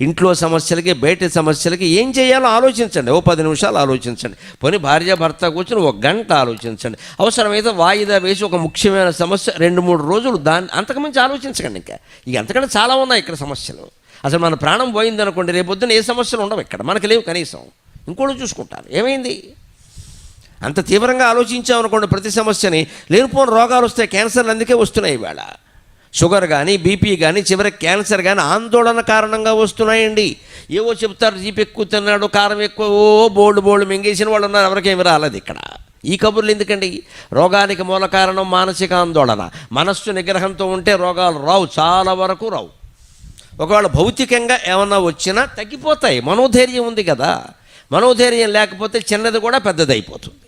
ఇంట్లో సమస్యలకి బయట సమస్యలకి ఏం చేయాలో ఆలోచించండి. ఓ పది నిమిషాలు ఆలోచించండి. పోనీ భార్య భర్త కూర్చొని ఒక గంట ఆలోచించండి. అవసరమైతే వాయిదా వేసి ఒక ముఖ్యమైన సమస్య రెండు మూడు రోజులు దాన్ని అంతకుమించి ఆలోచించకండి ఇంకా. ఇక అంతకంటే చాలా ఉన్నాయి ఇక్కడ సమస్యలు. అసలు మన ప్రాణం పోయిందనుకోండి రేపొద్దున ఏ సమస్యలు ఉండవు ఇక్కడ. మనకి లేవు కనీసం. ఇంకోటి చూసుకుంటారు. ఏమైంది? అంత తీవ్రంగా ఆలోచించామనుకోండి ప్రతి సమస్యని. లేనిపోని రోగాలు వస్తాయి క్యాన్సర్లు అందుకే వస్తున్నాయి ఇవాళ. షుగర్ కానీ బీపీ కానీ చివరికి క్యాన్సర్ కానీ ఆందోళన కారణంగా వస్తున్నాయండి. ఏవో చెప్తారు జీప్ ఎక్కువ తిన్నాడు కారం ఎక్కువ ఓ బోల్డ్ బోల్డ్ మింగేసిన వాళ్ళు ఉన్నారు ఎవరికేమి రాలేదు ఇక్కడ. ఈ కబుర్లు ఎందుకండి? రోగానికి మూల కారణం మానసిక ఆందోళన. మనస్సు నిగ్రహంతో ఉంటే రోగాలు రావు చాలా వరకు రావు. ఒకవేళ భౌతికంగా ఏమన్నా వచ్చినా తగ్గిపోతాయి. మనోధైర్యం ఉంది కదా. మనోధైర్యం లేకపోతే చిన్నది కూడా పెద్దదైపోతుంది.